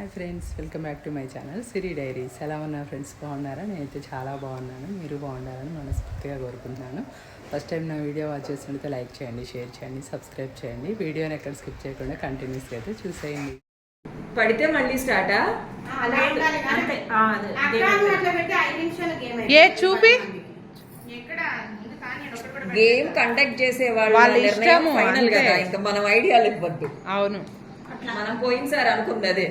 Hi friends welcome back to my channel Siri diaries. ఎలా ఉన్నారు friends? బాగున్నారా? నేనైతే చాలా బాగున్నాను. మీరు బాగున్నారని మనస్ఫూర్తిగా కోరుకుంటున్నాను. ఫస్ట్ టైం నా వీడియో వాచ్ చేస్తుంటే లైక్ చేయండి షేర్ చేయండి సబ్స్క్రైబ్ చేయండి. వీడియోని ఎక్కడ స్కిప్ చేయకుండా కంటిన్యూస్గా అయితే చూసేయండి. పడితే మళ్ళీ స్టార్టా? ఏ చూపి. ఎక్కడ? ఇంకా కానీ ఒకటి కూడా గేమ్ కండక్ట్ చేసే వాళ్ళ ఇష్టము, ఫైనల్. కదా. ఇంకా మనం ఐడియాలు ఇవ్వద్దు. అవును. మనం పోయినసారి అనుకుంది అదే.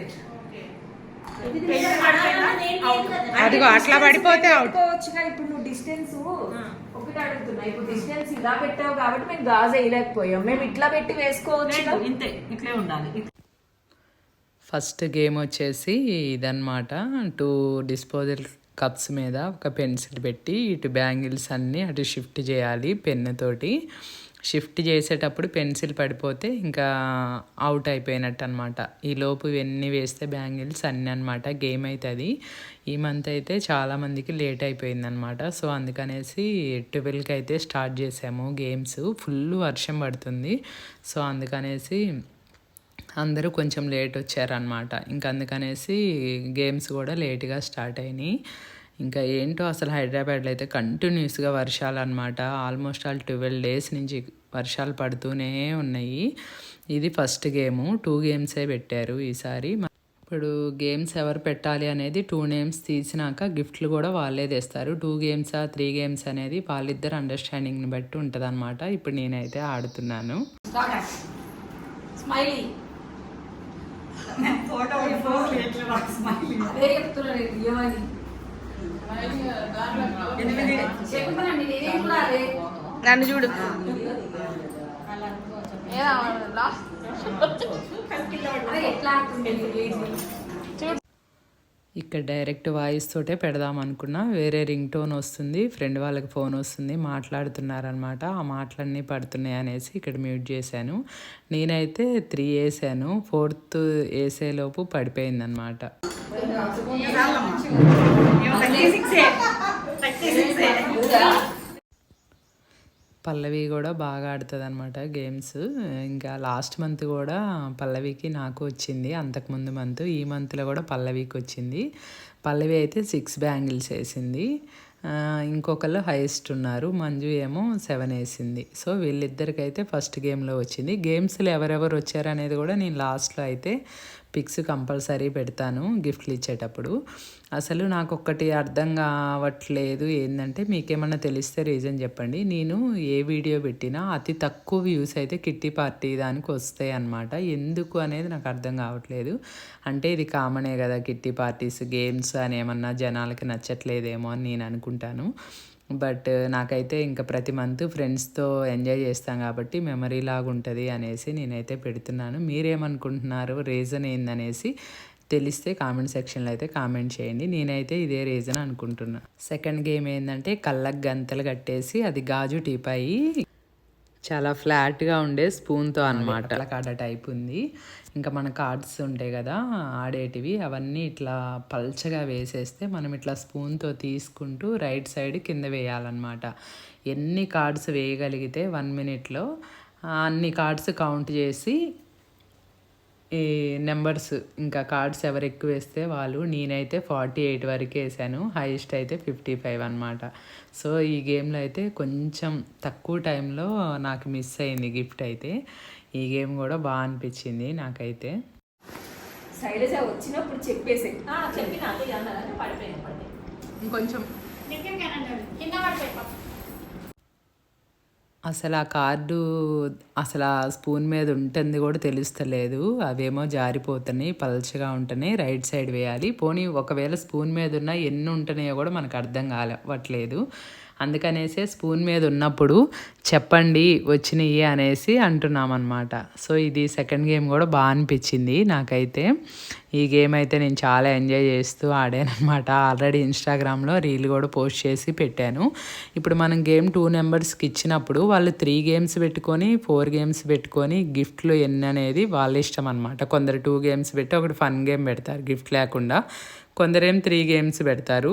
అదిగో అట్లా పడిపోతే అవుట్ ఇప్పుడు నువ్వు డిస్టెన్స్ ఒకటి అడుగుతున్నా. ఇప్పుడు డిస్టెన్స్ ఇలా పెట్టావు కాబట్టి మేము గాజు వేయలేకపోయాం. మేము ఇట్లా పెట్టి వేసుకోవచ్చు ఇంతే ఇట్లే ఉండాలి. ఫస్ట్ గేమ్ వచ్చేసి ఇదన్నమాట. టూ డిస్పోజల్ కప్స్ మీద ఒక పెన్సిల్ పెట్టి ఇటు బ్యాంగిల్స్ అన్నీ అటు షిఫ్ట్ చేయాలి పెన్నుతోటి షిఫ్ట్ చేసేటప్పుడు పెన్సిల్ పడిపోతే ఇంకా అవుట్ అయిపోయినట్టు అనమాట ఈ లోపు ఇవన్నీ వేస్తే బ్యాంగిల్స్ అన్నీ అనమాట గేమ్ అవుతుంది ఈ మంత్ అయితే చాలామందికి లేట్ అయిపోయిందనమాట సో అందుకనేసి ట్వెల్వ్కి అయితే స్టార్ట్ చేసాము గేమ్స్ ఫుల్ వర్షం పడుతుంది. సో అందుకనేసి అందరూ కొంచెం లేట్ వచ్చారనమాట ఇంకా అందుకనేసి గేమ్స్ కూడా లేట్గా స్టార్ట్ అయినాయి. ఇంకా ఏంటో అసలు హైదరాబాద్లో అయితే కంటిన్యూస్గా వర్షాలు అనమాట ఆల్మోస్ట్ ఆల్ ట్వెల్వ్ డేస్ నుంచి వర్షాలు పడుతూనే ఉన్నాయి. ఇది ఫస్ట్ గేము. టూ గేమ్సే పెట్టారు ఈసారి. ఇప్పుడు గేమ్స్ ఎవరు పెట్టాలి అనేది టూ నేమ్స్ తీసినాక గిఫ్ట్లు కూడా వాళ్ళే తెస్తారు. టూ గేమ్సా త్రీ గేమ్స్ అనేది వాళ్ళిద్దరు అండర్స్టాండింగ్ని బట్టి ఉంటుంది ఇప్పుడు నేనైతే ఆడుతున్నాను. స్మైలీ. నన్ను చూడు. ఇక్కడ డైరెక్ట్ వాయిస్ తోటే పెడదాం అనుకున్నా. వేరే రింగ్ టోన్ వస్తుంది. ఫ్రెండ్ వాళ్ళకి ఫోన్ వస్తుంది. మాట్లాడుతున్నారనమాట ఆ మాటలన్నీ పడుతున్నాయి అనేసి ఇక్కడ మ్యూట్ చేశాను. నేనైతే త్రీ వేసాను. ఫోర్త్ వేసేలోపు పడిపోయిందనమాట పల్లవి కూడా బాగా ఆడుతుంది అనమాట గేమ్స్ ఇంకా లాస్ట్ మంత్ కూడా పల్లవికి నాకు వచ్చింది. అంతకుముందు మంత్ ఈ మంత్లో కూడా పల్లవికి వచ్చింది. పల్లవి అయితే సిక్స్ బ్యాంగిల్స్ వేసింది. ఇంకొకళ్ళు హైయెస్ట్ ఉన్నారు. మంజు ఏమో సెవెన్ వేసింది. సో వీళ్ళిద్దరికైతే ఫస్ట్ గేమ్లో వచ్చింది. గేమ్స్లో ఎవరెవరు వచ్చారు అనేది కూడా నేను లాస్ట్లో అయితే పిక్స్ కంపల్సరీ పెడతాను గిఫ్ట్లు ఇచ్చేటప్పుడు. అసలు నాకు ఒక్కటి అర్థం కావట్లేదు. ఏంటంటే మీకేమన్నా తెలిస్తే రీజన్ చెప్పండి. నేను ఏ వీడియో పెట్టినా అతి తక్కువ వ్యూస్ అయితే కిట్టి పార్టీ దానికి వస్తాయి అన్నమాట. ఎందుకు అనేది నాకు అర్థం కావట్లేదు. అంటే ఇది కామనే కదా కిట్టి పార్టీస్ గేమ్స్ అని ఏమన్నా జనాలకి నచ్చట్లేదేమో అని నేను అనుకుంటాను. బట్ నాకైతే ఇంకా ప్రతి మంత్ ఫ్రెండ్స్తో ఎంజాయ్ చేస్తాం కాబట్టి మెమరీ లాగా ఉంటుంది అనేసి నేనైతే పెడుతున్నాను. మీరేమనుకుంటున్నారు? రీజన్ ఏందనేసి తెలిస్తే కామెంట్ సెక్షన్లో అయితే కామెంట్ చేయండి. నేనైతే ఇదే రీజన్ అనుకుంటున్నా. సెకండ్ గేమ్ ఏంటంటే కళ్ళకు గంతలు కట్టేసి అది గాజు టీపాయి చాలా ఫ్లాట్గా ఉండే స్పూన్తో అనమాట కాడ టైప్ ఉంది. ఇంకా మన కార్డ్స్ ఉంటాయి కదా ఆడేటివి అవన్నీ ఇట్లా పల్చగా వేసేస్తే మనం ఇట్లా స్పూన్తో తీసుకుంటూ రైట్ సైడ్ కింద వేయాలన్నమాట. ఎన్ని కార్డ్స్ వేయగలిగితే వన్ మినిట్లో అన్ని కార్డ్స్ కౌంట్ చేసి ఈ నెంబర్స్ ఇంకా కార్డ్స్ ఎవరు ఎక్కువ వేస్తే వాళ్ళు నేనైతే ఫార్టీ ఎయిట్ వరకు వేసాను. హైయెస్ట్ అయితే ఫిఫ్టీ ఫైవ్ అనమాట సో ఈ గేమ్లో అయితే కొంచెం తక్కువ టైంలో నాకు మిస్ అయింది గిఫ్ట్ అయితే. ఈ గేమ్ కూడా బాగా అనిపించింది నాకైతే. శైలజ వచ్చినప్పుడు చెప్పేసి ఇంకొంచెం. అసలు ఆ కార్డు అసలు ఆ స్పూన్ మీద ఉంటుంది కూడా తెలుస్తలేదు. అవేమో జారిపోతున్నాయి పల్చగా ఉంటున్నాయి రైట్ సైడ్ వేయాలి. పోనీ ఒకవేళ స్పూన్ మీద ఉన్న ఎన్ని ఉంటున్నాయో కూడా మనకు అర్థం కావట్లేదు. అందుకనేసే స్పూన్ మీద ఉన్నప్పుడు చెప్పండి వచ్చినాయి అనేసి అంటున్నాం అనమాట సో ఇది సెకండ్ గేమ్ కూడా బాగా అనిపించింది నాకైతే. ఈ గేమ్ అయితే నేను చాలా ఎంజాయ్ చేస్తూ ఆడానమాట ఆల్రెడీ ఇన్స్టాగ్రామ్లో రీల్ కూడా పోస్ట్ చేసి పెట్టాను. ఇప్పుడు మనం గేమ్ టూ నెంబర్స్కి ఇచ్చినప్పుడు వాళ్ళు త్రీ గేమ్స్ పెట్టుకొని ఫోర్ గేమ్స్ పెట్టుకొని గిఫ్ట్లు ఎన్ని అనేది వాళ్ళ ఇష్టం అనమాట కొందరు టూ గేమ్స్ పెట్టి ఒకటి ఫన్ గేమ్ పెడతారు గిఫ్ట్ లేకుండా. కొందరేం త్రీ గేమ్స్ పెడతారు.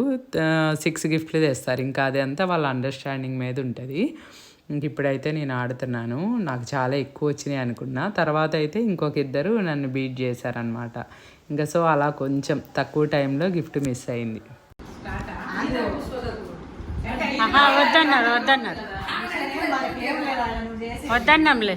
సిక్స్ గిఫ్ట్లు తెస్తారు. ఇంకా అది అంతా వాళ్ళ అండర్స్టాండింగ్ మీద ఉంటుంది. ఇంక ఇప్పుడైతే నేను ఆడుతున్నాను. నాకు చాలా ఎక్కువ వచ్చినాయి అనుకున్నా. తర్వాత అయితే ఇంకొక ఇద్దరు నన్ను బీట్ చేశారనమాట ఇంకా సో అలా కొంచెం తక్కువ టైంలో గిఫ్ట్ మిస్ అయింది. ఆహా వద్దన్నారు వద్దన్నారు. వద్దన్నాంలే.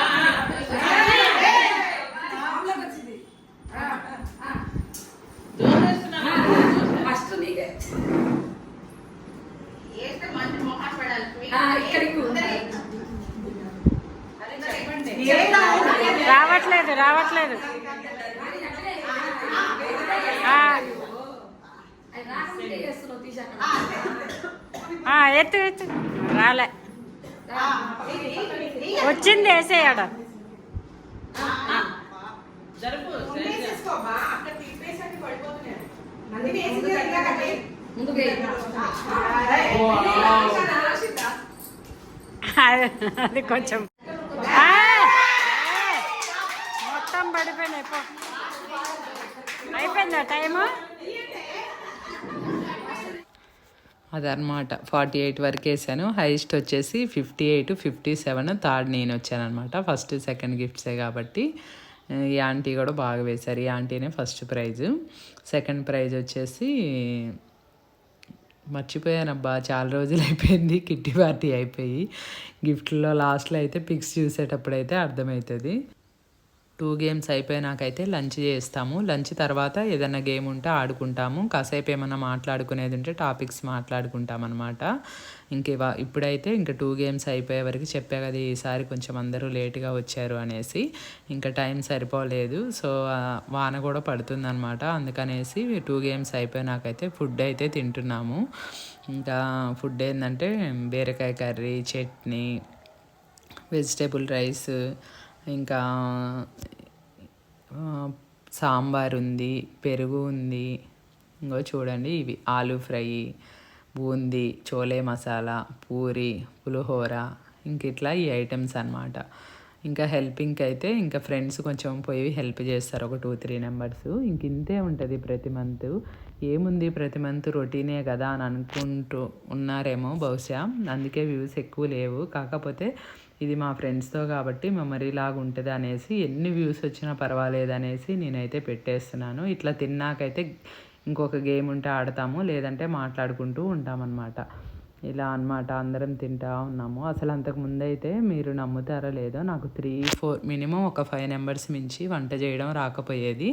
రావట్లేదు రావట్లేదు. ఎత్తు ఎత్తు. రాలే. వచ్చింది వేసేయాడ. జరుపు వేసేసుకోమ్మా. అక్కడ తిప్పేసరికి పడిపోతున్నాడు. అందుకే వేసింది ఇంకా కట్టే. అది కొంచెం ఆ! మొత్తం అయిపో అయిపోయిందా టైము? అదనమాట ఫార్టీ ఎయిట్ వరకు వేసాను. హైయెస్ట్ వచ్చేసి fifty eight fifty seven third నేను వచ్చాను అనమాట ఫస్ట్ సెకండ్ గిఫ్ట్సే కాబట్టి ఈ ఆంటీ కూడా బాగా వేశారు. ఈ ఆంటీనే ఫస్ట్ ప్రైజ్. సెకండ్ ప్రైజ్ వచ్చేసి మర్చిపోయానబ్బా చాలా రోజులు అయిపోయింది కిట్టి పార్టీ అయిపోయి. గిఫ్ట్లో లాస్ట్లో అయితే పిక్స్ చూసేటప్పుడు అయితే అర్థమవుతుంది. టూ గేమ్స్ అయిపోయినాకైతే లంచ్ చేస్తాము. లంచ్ తర్వాత ఏదైనా గేమ్ ఉంటే ఆడుకుంటాము. కాసేపు ఏమైనా మాట్లాడుకునేది ఉంటే టాపిక్స్ మాట్లాడుకుంటాం అనమాట ఇంక ఇప్పుడైతే ఇంకా టూ గేమ్స్ అయిపోయే వరకు చెప్పే కదా ఈసారి కొంచెం అందరూ లేట్గా వచ్చారు అనేసి. ఇంకా టైం సరిపోలేదు. సో వాన కూడా పడుతుందనమాట అందుకనేసి టూ గేమ్స్ అయిపోయినాకైతే ఫుడ్ అయితే తింటున్నాము. ఇంకా ఫుడ్ ఏంటంటే బీరకాయ కర్రీ చట్నీ వెజిటేబుల్ రైస్ ఇంకా సాంబార్ ఉంది పెరుగు ఉంది. ఇంకో చూడండి ఇవి ఆలు ఫ్రై బూందీ చోలే మసాలా పూరి పులిహోర ఇంక ఇట్లా ఈ ఐటమ్స్ అన్నమాట. ఇంకా హెల్పింగ్కి అయితే ఇంకా ఫ్రెండ్స్ కొంచెం పోయి హెల్ప్ చేస్తారు ఒక టూ త్రీ నెంబర్స్ ఇంక ఇంతే ఉంటుంది ప్రతి మంత్. ఏముంది ప్రతి మంత్ రొటీనే కదా అని అనుకుంటూ ఉన్నారేమో బహుశా. అందుకే వ్యూస్ ఎక్కువ లేవు. కాకపోతే ఇది మా ఫ్రెండ్స్తో కాబట్టి మెమరీ లాగా ఉంటుంది అనేసి ఎన్ని వ్యూస్ వచ్చినా పర్వాలేదు అనేసి నేనైతే పెట్టేస్తున్నాను. ఇట్లా తిన్నాకైతే ఇంకొక గేమ్ ఉంటే ఆడతాము లేదంటే మాట్లాడుకుంటూ ఉంటామన్నమాట. ఇలా అన్నమాట అందరం తింటా ఉన్నాము. అసలు అంతకు ముందు అయితే మీరు నమ్ముతారో లేదో నాకు త్రీ ఫోర్ మినిమం ఒక ఫైవ్ నెంబర్స్ మించి వంట చేయడం రాకపోయేది.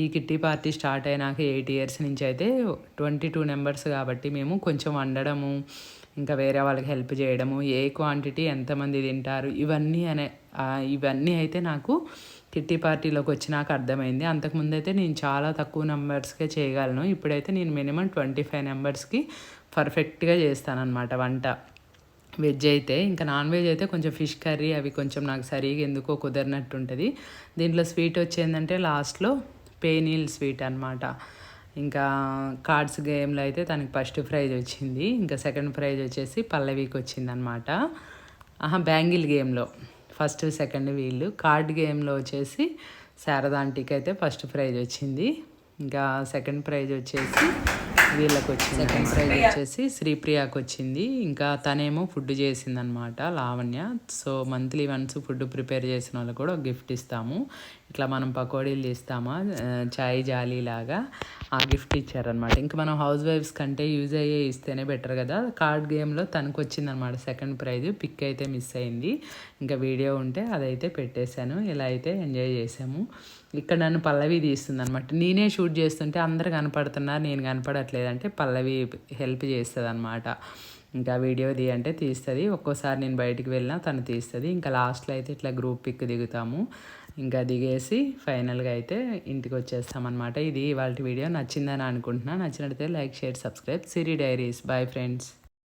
ఈ కిట్టి పార్టీ స్టార్ట్ అయినాక ఎయిట్ ఇయర్స్ నుంచి అయితే ట్వంటీ టూ నెంబర్స్ కాబట్టి మేము కొంచెం వండడము ఇంకా వేరే వాళ్ళకి హెల్ప్ చేయడము ఏ క్వాంటిటీ ఎంతమంది తింటారు ఇవన్నీ అనే ఇవన్నీ అయితే నాకు కిట్టి పార్టీలోకి వచ్చినాక అర్థమైంది. అంతకుముందు అయితే నేను చాలా తక్కువ నెంబర్స్కే చేయగలను. ఇప్పుడైతే నేను మినిమం ట్వంటీ ఫైవ్ నెంబర్స్కి పర్ఫెక్ట్గా చేస్తానన్నమాట వంట. వెజ్ అయితే ఇంకా నాన్ వెజ్ అయితే కొంచెం ఫిష్ కర్రీ అవి కొంచెం నాకు సరిగా ఎందుకో కుదరినట్టు ఉంటుంది దీంట్లో స్వీట్ వచ్చేందంటే లాస్ట్లో పేనీల్ స్వీట్ అన్నమాట. ఇంకా కార్డ్స్ గేమ్లో అయితే తనకి ఫస్ట్ ప్రైజ్ వచ్చింది. ఇంకా సెకండ్ ప్రైజ్ వచ్చేసి పల్లవికి వచ్చింది అనమాట ఆహా బ్యాంగిల్ గేమ్లో ఫస్ట్ సెకండ్ వీళ్ళు. కార్డ్ గేమ్లో వచ్చేసి శారదాంటికి అయితే ఫస్ట్ ప్రైజ్ వచ్చింది. ఇంకా సెకండ్ ప్రైజ్ వచ్చేసి వీళ్ళకి వచ్చింది. సెకండ్ ప్రైజ్ వచ్చేసి శ్రీప్రియకి వచ్చింది. ఇంకా తనేమో ఫుడ్ చేసింది అనమాట Lavanya. So monthly once food prepare చేసిన వాళ్ళకి కూడా గిఫ్ట్ ఇస్తాము. ఇట్లా మనం పకోడీలు చేస్తామా? చాయ్ జాలీ లాగా ఆ గిఫ్ట్ ఇచ్చారనమాట ఇంకా మనం హౌస్ వైఫ్స్ కంటే యూజ్ అయ్యే ఇస్తేనే బెటర్ కదా. కార్డ్ గేమ్లో తనకు వచ్చిందనమాట సెకండ్ ప్రైజ్. పిక్ అయితే మిస్ అయింది. ఇంకా వీడియో ఉంటే అదైతే పెట్టేశాను. ఇలా అయితే ఎంజాయ్ చేసాము ఇక్కడ నన్ను పల్లవి తీస్తుంది అనమాట నేనే షూట్ చేస్తుంటే అందరు కనపడుతున్నారు. నేను కనపడట్లేదు అంటే పల్లవి హెల్ప్ చేస్తుంది అనమాట ఇంకా వీడియో ది అంటే తీస్తుంది. ఒక్కోసారి నేను బయటికి వెళ్ళినా తను తీస్తుంది. ఇంకా లాస్ట్లో అయితే ఇట్లా గ్రూప్ పిక్ దిగుతాము. ఇంకా దిగేసి ఫైనల్గా అయితే ఇంటికి వచ్చేస్తామన్నమాట ఇది ఇవాళ వీడియో. నచ్చిందని అనుకుంటున్నా. నచ్చినట్లయితే like share subscribe. Siri diaries. Bye friends.